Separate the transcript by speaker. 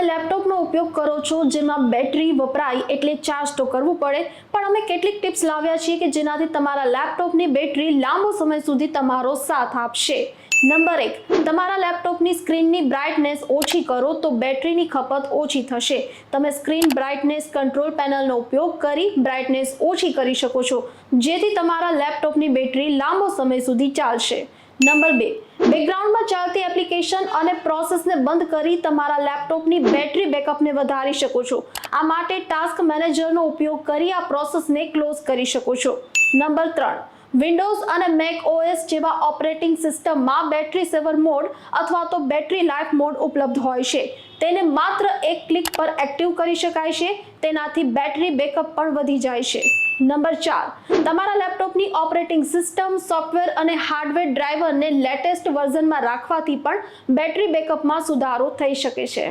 Speaker 1: તમે લેપટોપનો ઉપયોગ કરો છો, જેમાં બેટરી વપરાય એટલે ચાર્જ તો કરવું પડે, પણ અમે કેટલીક ટિપ્સ લાવ્યા છીએ કે જેનાથી તમારા લેપટોપની બેટરી લાંબો સમય સુધી તમારો સાથ આપશે. નંબર એક, તમારા લેપટોપની સ્ક્રીનની બ્રાઇટનેસ ઓછી કરો તો બેટરીની ખપત ઓછી થશે. તમે સ્ક્રીન બ્રાઇટનેસ કંટ્રોલ પેનલનો ઉપયોગ કરી બ્રાઇટનેસ ઓછી કરી શકો છો, જેથી તમારા લેપટોપની બેટરી લાંબો સમય સુધી ચાલશે. નંબર બે બેકગ્રાઉન્ડમાં ચાલતી એપ્લિકેશન અને પ્રોસેસને બંધ કરી તમારા લેપટોપની બેટરી બેકઅપને વધારી શકો છો. આ માટે ટાસ્ક મેનેજરનો ઉપયોગ કરી આ પ્રોસેસને ક્લોઝ કરી શકો છો. નંબર ત્રણ, વિન્ડોઝ અને મેક ઓએસ જેવા ઓપરેટિંગ સિસ્ટમમાં બેટરી સેવર મોડ અથવા તો બેટરી લાઈફ મોડ ઉપલબ્ધ હોય છે. તેને માત્ર એક ક્લિક પર એક્ટિવ કરી શકાય છે. તેનાથી બેટરી બેકઅપ પણ વધી જાય છે. નંબર ચાર, તમારા લેપટોપની ઓપરેટિંગ સિસ્ટમ, સોફ્ટવેર અને હાર્ડવેર ડ્રાઈવરને લેટેસ્ટ વર્ઝનમાં રાખવાથી પણ બેટરી બેકઅપમાં સુધારો થઈ શકે છે.